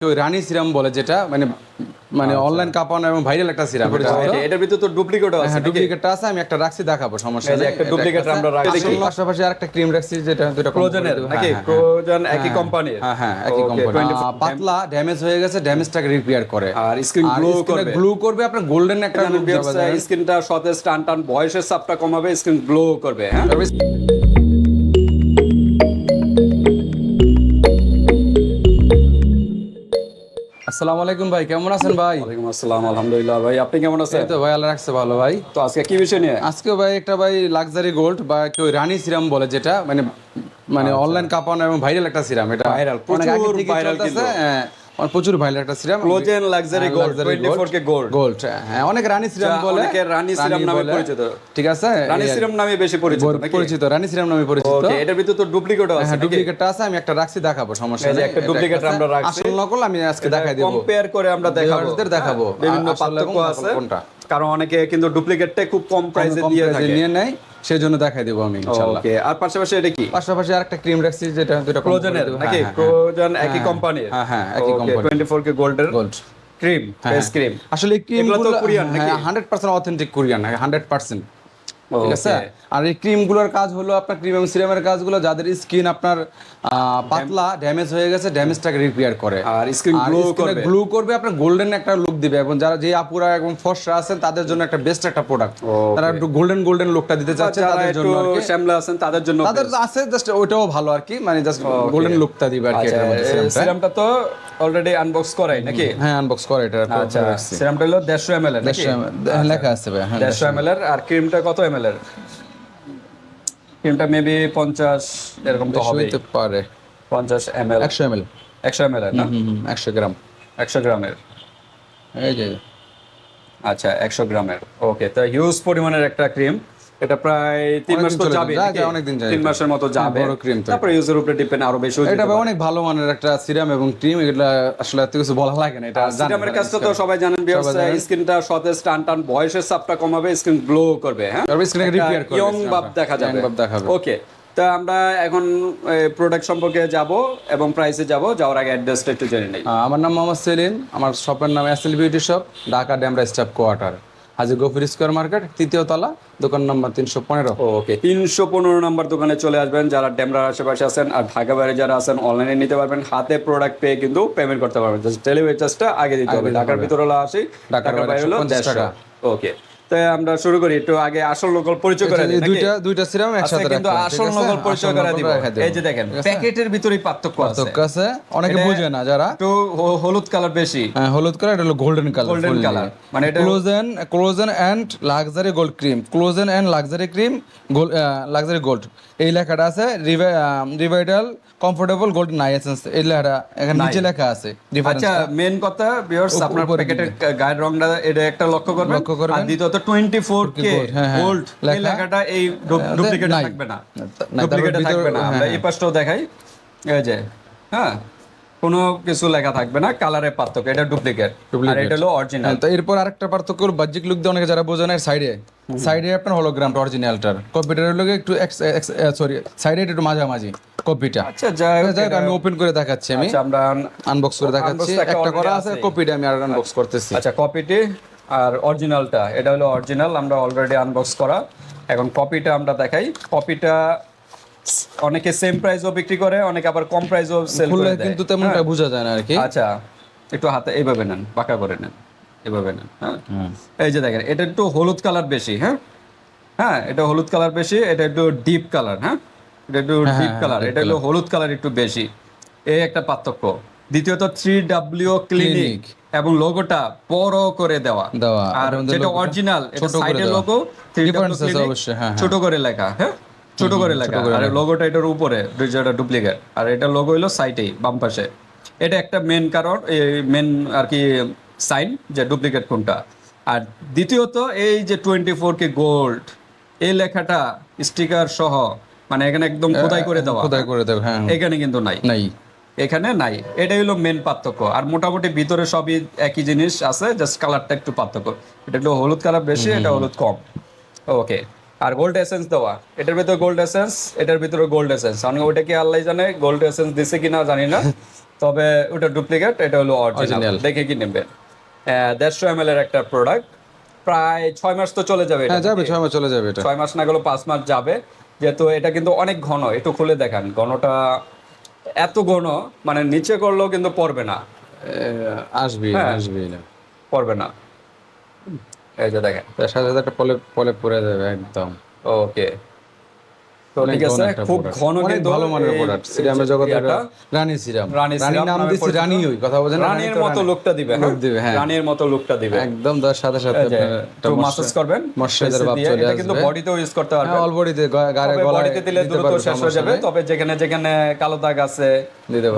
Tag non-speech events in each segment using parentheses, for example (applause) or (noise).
ওই রানী সিরাম বলে যেটা মানে মানে অনলাইন কাঁপানো এবং ভাইরাল একটা সিরাম এটার ভিতরে তো ডুপ্লিকেট আছে হ্যাঁ ডুপ্লিকেটটা আছে আমি একটা রাখছি দেখাবো সমস্যা নেই। একটা আছে। আমরা রাখছি। আসল পাশাপাশি আরেকটা ক্রিম রাখছি যেটা দুটো নাকি? প্রয়োজন একই কোম্পানির হ্যাঁ হ্যাঁ একই কোম্পানি পাতলা ড্যামেজ হয়ে গেছে ড্যামেজটাকে রিপেয়ার করে। আর স্ক্রিন গ্লো করবে। গ্লু করবে আপনার গোল্ডেন একটা সতেজ টান টান বয়সের চাপটা কমাবে স্ক্রিন গ্লো করবে হ্যাঁ? আসসালামু আলাইকুম ভাই কেমন আছেন ভাই? ওয়ালাইকুম আসসালাম আলহামদুলিল্লাহ ভাই। আপনি কেমন আছেন? তো ভাই আল্লাহ রাখছে ভালো ভাই। তো আজকে কি বিষয় নিয়ে? আজকে ভাই একটা ভাই লাক্সারি গোল্ড বা কেউ রানী সিরাম বলে যেটা মানে মানে অনলাইন কাঁপানো এবং ভাইরাল একটা সিরাম। এটা আচ্ছা। আগে প্রচুর ভাইরাল কিন্তু। প্রচুর ভাইরাল একটা serum collagen luxury gold 24 K gold gold হ্যাঁ অনেক রানী সিরাম বলে অনেকে রানী সিরাম নামে পরিচিত। ঠিক আছে রানী সিরাম নামে বেশি পরিচিত নাকি পরিচিত রানী সিরাম নামে পরিচিত ওকে এটার ভিতরে তো ডুপ্লিকেট আছে হ্যাঁ? ডুপ্লিকেটটা আছে আমি একটা রাখছি দেখাবো সমস্যা নেই একটা আছে। আমরা রাখছি। আসল নকল আমি আজকে দেখাই দেব কম্পেয়ার করে আমরা দেখাবো দেখাবো। হ্যাঁ, বিভিন্ন পার্থক্য আছে কোনটা? কারণ অনেকে কিন্তু ডুপ্লিকেটটা খুব কম প্রাইসে দিয়ে থাকে নিয়ে নেয় সেজন্য দেখাই দেবো আমি ইনশাআল্লাহ ওকে আর পাশাপাশি এটা কি? পাশাপাশি আর একটা ক্রিম রাখছি যেটা দুটো প্রয়োজনের নাকি? প্রয়োজন একই কোম্পানির হ্যাঁ, হ্যাঁ, একই কোম্পানি। 24 কে গোল্ডের গোল্ড ক্রিম ফেস ক্রিম আসলে ক্রিমগুলো তো কোরিয়ান নাকি? Hundred percent authentic Korean hundred percent ঠিক আছে? আর এই ক্রিমগুলোর কাজ হলো আপনার ক্রিম এবং সিরামের কাজগুলো যাদের স্কিন আপনার পাতলা ড্যামেজ হয়ে গেছে ড্যামেজটাকে রিপেয়ার করে। আর স্ক্রিন গ্লো করবে। গ্লু করবে আপনার গোল্ডেন একটা লুক দিবে এবং যারা যে আপুরা এবং ফর্সা আছেন তাদের জন্য একটা বেস্ট একটা প্রোডাক্ট তারা একটু গোল্ডেন গোল্ডেন লুকটা দিতে চাচ্ছে তাদের জন্য আর কি। শ্যামলা আছেন তাদের জন্য তাদের আছে জাস্ট ওইটাও ভালো আর কি মানে জাস্ট গোল্ডেন লুকটা দিবে আর কি আচ্ছা এটার মধ্যে সিরামটা। সিরামটা তো অলরেডি আনবক্স করাই নাকি? হ্যাঁ আনবক্স করে এটা। আচ্ছা সিরামটা হলো 150 ml এর নাকি? হ্যাঁ, লেখা আছে ভাই হ্যাঁ 150 ml আর ক্রিমটা কত ml এর ক্রিমটা মেবি 50 এরকম তো হবে পারে। 50 ml একশো এম এল 100 ml এর না? একশো গ্রাম। 100 গ্রামের। এই যে। আচ্ছা একশো গ্রামের। ওকে তো হিউজ পরিমাণের একটা ক্রিম এটা প্রায় তিন মাস তো যাবে অনেকদিন তিন মাসের মতো যাবে। বড় তো। তারপরে ইউজের উপরে ডিপেন্ড আরও বেশি এটা অনেক ভালো মানের একটা সিরাম এবং ক্রিম এগুলা আসলে এত কিছু বলা লাগে না এটা সিরামের use তো সবাই জানেন স্কিনটা সতেজ টান টান বয়সের চাপটা কমাবে স্কিন গ্লো করবে হ্যাঁ? তারপরে কে করবে, ইয়ং ভাব দেখা যাবে। ভাব দেখাবে। ওকে তা আমরা এখন প্রোডাক্ট সম্পর্কে যাব এবং প্রাইসে যাব যাওয়ার আগে অ্যাড্রেসটা একটু জেনে নেই। আমার নাম মোহাম্মদ সেলিম আমার শপের নাম SL beauty shop Dhaka Demra staff quarter. Haji Gafir square market তৃতীয় তলা দোকান নম্বর তিনশো পনেরো। ওকে তিনশো পনেরো নম্বর দোকানে চলে আসবেন যারা ডেমরার আশেপাশে আছেন আর ঢাকা বাইরে যারা আছেন অনলাইনে নিতে পারবেন। হাতে প্রোডাক্ট পেয়ে কিন্তু পেমেন্ট করতে পারবেন। জাস্ট ডেলিভারি চার্জটা আগে দিতে হবে। ঢাকার ভিতরে হলো আশি ঢাকার বাইরে হলো দেড়শো। টাকা। ওকে। আমরা শুরু করি একটু আগে আসল লোকাল পরিচয় করে দিই দুইটা দুইটা সিরাম আজকে একসাথে কিন্তু আসল নকল পরিচয় করে দিব। এই যে দেখেন প্যাকেটের ভিতরেই পার্থক্য আছে। পার্থক্য আছে। অনেকে বুঝে না যারা। একটু হলুদ কালার বেশি। হ্যাঁ, হলুদ কালার এটা হলো গোল্ডেন কালার Golden color, মানে এটা- collagen collagen and luxury gold cream collagen and luxury cream luxury gold এই লেখাটা আছে রিভাইটাল কমফোর্টেবল গোল্ড নাইসেন্স এই লেখাটা এখানে নিচে লেখা আছে আচ্ছা মেন কথা ভিউয়ার্স আপনার প্যাকেটের গায়ের রংটা এটা একটা লক্ষ্য করবেন। লক্ষ্য করবেন। আর দ্বিতীয়ত 24 কে gold, গোল্ড এই লেখাটা এই ডুপ্লিকেট থাকবে না। না, ডুপ্লিকেট থাকবে না। আমরা এই পাশটাও দেখাই। এই যে হ্যাঁ কোনো কিছু লেখা থাকবে না কালারের পার্থক্য এটা ডুপ্লিকেট আর এটা হলো অরিজিনাল হ্যাঁ, তো এরপর আরেকটা পার্থক্য বাহ্যিক লুক দিয়ে অনেকে যারা বোঝে না সাইডে সাইডে আপনার হলোগ্রামটা অরিজিনালটার কম্পিউটারের লোকে একটু সরি সাইডে একটু মাঝামাঝি কপিটা আচ্ছা যাই হোক, আমি ওপেন করে দেখাচ্ছি আমি। আচ্ছা আমরা আনবক্স করে দেখাচ্ছি। একটা করা আছে আছে। কপিটা আমি আর আনবক্স করতেছি। আচ্ছা কপিটি আর অরিজিনালটা এটা হলো অরিজিনাল আমরা অলরেডি আনবক্স করা। এখন কপিটা আমরা দেখাই। কপিটা অনেকে সেম প্রাইসও বিক্রি করে অনেকে আবার কম প্রাইসও সেল করে দেয়। কিন্তু তেমনটা বোঝা যায় না আর কি আচ্ছা একটু হাতে এইভাবে নেন পাকা করে নেন এভাবে নেন হ্যাঁ। এই যে দেখেন এটা একটু হলুদ কালার বেশি হ্যাঁ। হ্যাঁ এটা হলুদ কালার বেশি এটা একটু ডিপ কালার হ্যাঁ। এটা একটু ডিপ কালার এটা হলো হলুদ কালার একটু বেশি। এই একটা পার্থক্য। দ্বিতীয়ত থ্রি ডাব্লিউ ক্লিনিক এবং লোগোটা বড় করে দেওয়া। দেওয়া। আর যেটা অরিজিনাল এটা ছোট করে সাইডের লোগো অবশ্যই, হ্যাঁ, ছোট করে লেখা হ্যাঁ? ছোট করে লেখা। আর লোগোটা এটার উপরে যেটা ডুপ্লিকেট আর এটা লোগো হলো সাইডেই বাম পাশে। এটা একটা মেন কারণ এই মেন আর কি সাইন যে ডুপ্লিকেট কোনটা। আর দ্বিতীয়ত এই যে টোয়েন্টি ফোর কে গোল্ড এই লেখাটা স্টিকার সহ মানে এখানে একদম খোদাই করে দেওয়া। খোদাই করে দেবে হ্যাঁ। এখানে কিন্তু নাই। নাই। এখানে নাই। এটাই হলো মেন পার্থক্য। আর মোটামুটি ভিতরে সবই একই জিনিস আছে জাস্ট কালারটা একটু পার্থক্য। এটা একটু হলুদ কালার বেশি এটা হলুদ কম। ওকে আর গোল্ড এসেন্স দেওয়া। এটার ভিতরে গোল্ড এসেন্স এটার ভিতরে গোল্ড এসেন্স আমি ওটা কি আল্লাহ জানে গোল্ড এসেন্স দিছে কিনা জানি না। (laughs) তবে ওটা ডুপ্লিকেট এটা হলো অরিজিনাল দেখে কি নেবেন দেড়শো এম এর একটা প্রোডাক্ট প্রায় ছয় মাস তো চলে যাবে এটা হ্যাঁ যাবে ছয় মাস চলে যাবে এটা। ছয় মাস না গেলেও পাঁচ মাস যাবে। যেহেতু এটা কিন্তু অনেক ঘন একটু খুলে দেখান। ঘনটা এত ঘন মানে নিচে করলেও কিন্তু পড়বে না। আসবে হ্যাঁ। আসবে না। পড়বে না। এই যে দেখেন। সাথে সাথে একটা পলে পলে পড়ে যাবে একদম। ওকে। তো ঠিক আছে খুব ঘন কিন্তু ভালো মানের প্রোডাক্ট সিরামের জগতে ইয়াটা, রানী সিরাম। রানী রানী সিরাম নাম নামে রানী ওই কথা বলেন রানীর মতো লুকটা দিবে হ্যাঁ? দিবে, হ্যাঁ। রানীর মতো লুকটা দিবে। একদম তার সাথে সাথে এই যে, আপনার একটা একটু মশলা- মাসাজ করবেন ময়শ্চারাইজার ভাব চলে এটা কিন্তু বডিতেও ইউজ করতে পারবেন। হ্যাঁ অল বডিতে গায়ে তবে গলায় বডিতে দিলে দ্রুত শেষ হয়ে যাবে। তবে যেখানে যেখানে কালো দাগ আছে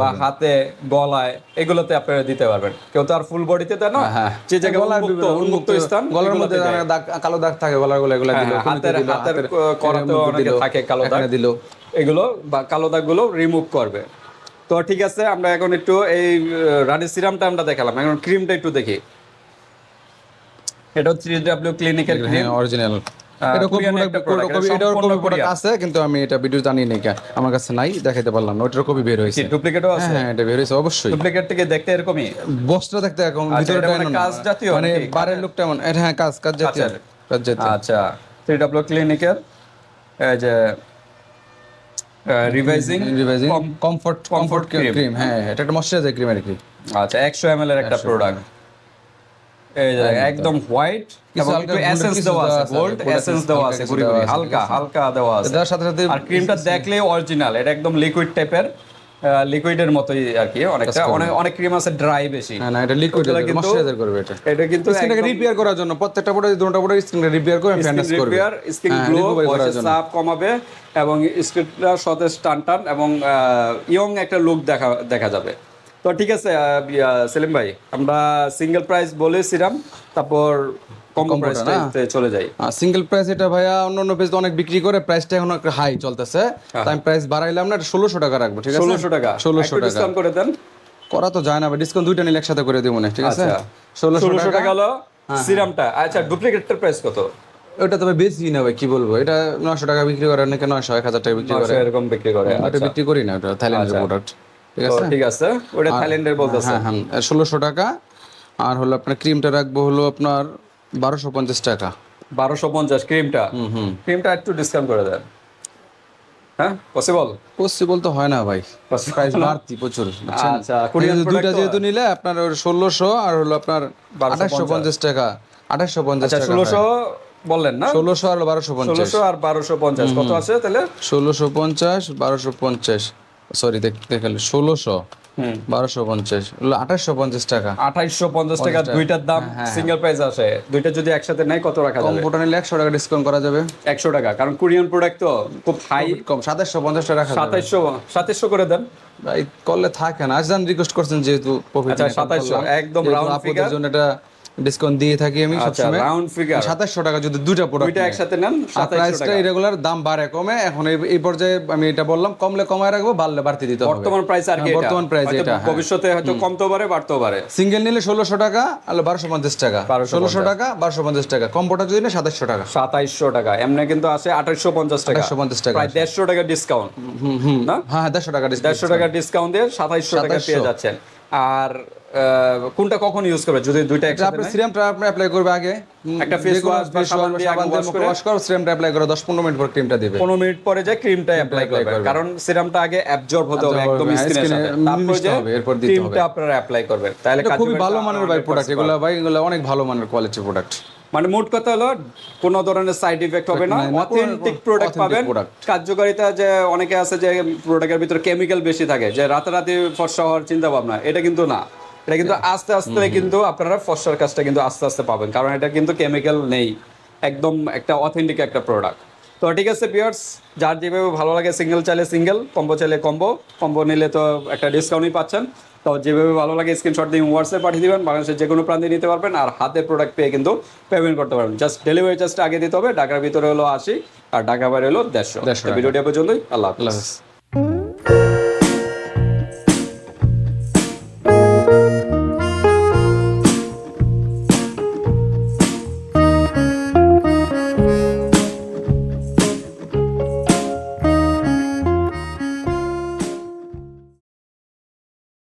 বা হাতে গলায় এগুলোতে আপনারা দিতে পারবেন। কেউ তো আর ফুল বডিতে দেয় না হ্যাঁ যে জায়গায় উন্মুক্ত উন্মুক্ত স্থান গলার মধ্যে কালো দাগ থাকে গলার গলা এগুলো দিল হ্যাঁ, হাতের হাতের হাতের করাতেও অনেকে থাকে কালো দাগ। দিল। এগুলো বা কালো দাগগুলো রিমুভ করবে। তো ঠিক আছে আমরা এখন একটু এই রানী সিরামটা আমরা দেখালাম। এখন ক্রিমটা একটু দেখি। এটা থ্রি ডাব্লিউ ক্লিনিকের ক্রিম হ্যাঁ অরিজিনাল। আছে কিন্তু আমি এটা ভিডিও জানি আমার কাছে নাই দেখাইতে পারলাম না। ওটার কপি বের হয়েছে। ডুপ্লিকেটও আছে? হ্যাঁ এটা বের হয়েছে অবশ্যই। ডুপ্লিকেট থেকে দেখতে এরকমই? বস্ত্র দেখতে এখন আচ্ছা, ভিতরে মানে জাতীয় মানে বারের লোকটা এমন হ্যাঁ কাজ কাজ জাতীয় কাজ জাতীয়। আচ্ছা থ্রি ডাব্লিউ ক্লিনিকের এই যে revising revising comfort comfort. Cream হ্যাঁ এটা একটা ময়শ্চারাইজার ক্রিম আর কি। আচ্ছা একশো এম এর একটা প্রোডাক্ট এই যে একদম। হোয়াইট এবং একটু এসেন্স দেওয়া আছে গোল্ড এসেন্স দেওয়া আছে গুড়ি গুড়ি হালকা হালকা দেওয়া আছে। এটার সাথে সাথে আর ক্রিমটা দেখলে অরিজিনাল এটা একদম লিকুইড টাইপের লিকুইডের মতোই আর কি অনেকটা অনেক অনেক ক্রিম আছে ড্রাই বেশি। না এটা লিকুইড ময়শ্চারাইজার করবে এটা। এটা কিন্তু স্কিনটাকে রিপেয়ার করার জন্য প্রত্যেকটা প্রোডাক্ট দুটো প্রোডাক্ট রিপেয়ার করে ফ্যান্ডাস করবে। রিপেয়ার স্কিন গ্লো চাপ কমাবে এবং স্কিনটা সতেজ টান টান এবং ইয়ং একটা লুক দেখা দেখা যাবে। তো ঠিক আছে সেলিম ভাই আমরা সিঙ্গেল প্রাইস বলেছিলাম তারপর কম চলে যাই। সিঙ্গেল প্রাইস এটা ভাইয়া অন্য অন্য পেজ অনেক বিক্রি করে প্রাইসটা এখন একটা হাই চলতেছে। হ্যাঁ। তাই আমি প্রাইস বাড়াইলাম না ষোলোশো টাকা রাখব ঠিক আছে? ষোলোশো টাকা। ষোলোশো টাকা। ডিসকাউন্ট করে দেন। করা তো যায় না ডিসকাউন্ট দুইটা নিলে একসাথে করে দিব না ঠিক আছে? আচ্ছা। ষোলোশো টাকা। হলো সিরামটা আচ্ছা ডুপ্লিকেটের প্রাইস কত? ওটা তবে বেশি না ভাই কি বলব? এটা নয়শো টাকা বিক্রি করে নাকি নয়শো এক হাজার টাকা বিক্রি করে। এরকম বিক্রি করে আচ্ছা। বিক্রি করি না ওটা থাইল্যান্ডের প্রোডাক্ট ঠিক আছে? ওটা থাইল্যান্ডের বলতেছে। হ্যাঁ হ্যাঁ ষোলোশো টাকা। আর হলো আপনার ক্রিমটা রাখব হলো আপনার বারোশো পঞ্চাশ টাকা। বারোশো পঞ্চাশ ক্রিমটা ক্রিমটা একটু ডিসকাউন্ট করে দেন। হ্যাঁ? পসিবল পসিবল তো হয় না ভাই। প্রাইস বাড়তি প্রচুর আচ্ছা, দুইটা যেহেতু নিলে আপনার ষোলোশো আর হলো আপনার আঠাশশো পঞ্চাশ টাকা। আঠাশশো পঞ্চাশ আচ্ছা টাকা ষোলোশো বললেন না? ষোলোশো আর বারোশো পঞ্চাশ। ষোলোশো আর বারোশো পঞ্চাশ কত আছে তাহলে? ষোলোশো পঞ্চাশ বারোশো পঞ্চাশ। সরি দেখলে ষোলোশো বারোশো পঞ্চাশ আঠাশশো পঞ্চাশ টাকা। আঠাইশশো পঞ্চাশ টাকা দুইটার দাম সিঙ্গেল প্রাইস আসে। দুইটা যদি একসাথে নেয় কত রাখা যাবে? কম্পিউটার নিলে একশো টাকা ডিসকাউন্ট করা যাবে। একশো টাকা কারণ কোরিয়ান প্রোডাক্ট তো খুব হাই কম সাতাশশো পঞ্চাশ টাকা সাতাইশশো সাতাইশশো করে দেন। করলে থাকে না। আজদান রিকোয়েস্ট করছেন যেহেতু আচ্ছা, 2700 একদম round figure। জন্য এটা ডিসকাউন্ট দিয়ে থাকি আমি আচ্ছা সবসময়। রাউন্ড ফিগার সাতাশশো টাকা যদি দুইটা প্রোডাক্ট দুইটা একসাথে নেন সাতাইশশো প্রাইসটা টাকা। ইরেগুলার দাম বাড়ে কমে। এখন এই পর্যায়ে আমি এটা বললাম কমলে কমায় রাখব বাড়লে বাড়তি দিতে হবে। বর্তমান প্রাইস আর কি হ্যাঁ, এটা? বর্তমান প্রাইস এটা হ্যাঁ। ভবিষ্যতে হয়তো কমতেও পারে বাড়তেও পারে। সিঙ্গেল নিলে ষোলোশো টাকা আর বারোশো পঞ্চাশ টাকা। 1250 ষোলোশো টাকা বারোশো পঞ্চাশ টাকা। কম্বোটা যদি না সাতাশশো টাকা। সাতাইশশো টাকা। এমনি কিন্তু আঠাইশশো পঞ্চাশ টাকা। 2850 টাকা প্রায় দেড়শো টাকা ডিসকাউন্ট হুম হুম না? হ্যাঁ দেড়শো টাকা discount। দেড়শো টাকা ডিসকাউন্ট দিয়ে সাতাইশশো টাকা পেয়ে যাচ্ছেন। আর কোনটা কখন ইউজ করবে? যদি দুইটা একসাথে আপনি সিরামটা আপনি অ্যাপ্লাই করবে আগে। একটা ফেস ওয়াশ বা সাবান দিয়ে আগে ওয়াশ করে- ওয়াশ করো সিরামটা অ্যাপ্লাই করে 10 15 মিনিট পর ক্রিমটা দিবে। পনেরো মিনিট পরে যে ক্রিমটা অ্যাপ্লাই করবে। কারণ সিরামটা আগে অ্যাবজর্ব হতে হবে একদম স্কিনের সাথে। তারপর যে হবে, এরপর দিতে হবে। ক্রিমটা আপনারা অ্যাপ্লাই করবেন। তাহলে খুবই ভালো মানের ভাই প্রোডাক্ট এগুলো ভাই এগুলো অনেক ভালো মানের কোয়ালিটি প্রোডাক্ট মানে মোট কথা হলো কোনো ধরনের সাইড ইফেক্ট হবে না। অথেন্টিক প্রোডাক্ট পাবেন। কার্যকারিতা যে অনেকে আছে যে প্রোডাক্টের ভিতরে কেমিক্যাল বেশি থাকে যে রাতারাতি ফর্সা হওয়ার চিন্তা ভাবনা এটা কিন্তু না। এটা কিন্তু আস্তে আস্তে কিন্তু আপনারা ফর্সার কাজটা কিন্তু আস্তে আস্তে পাবেন কারণ এটা কিন্তু কেমিক্যাল নেই। একদম একটা অথেন্টিক একটা প্রোডাক্ট তো ঠিক আছে পিয়ার্স যার যেভাবে ভালো লাগে সিঙ্গেল চাইলে সিঙ্গেল কম্বো চাইলে কম্বো কম্বো নিলে তো একটা ডিসকাউন্টই পাচ্ছেন। তো যেভাবে ভালো লাগে স্ক্রিনশট দিয়ে হোয়াটসঅ্যাপ পাঠিয়ে দেবেন বাংলাদেশের যে কোনো প্রান্তে নিতে পারবেন আর হাতে প্রোডাক্ট পেয়ে কিন্তু পেমেন্ট করতে পারবেন। জাস্ট ডেলিভারি চার্জটা আগে দিতে হবে ঢাকার ভিতরে হলো আশি আর ঢাকা বাইরে হলো দেড়শো। 150 টাকা। ভিডিওটি পর্যন্তই আল্লাহ হাফেজ।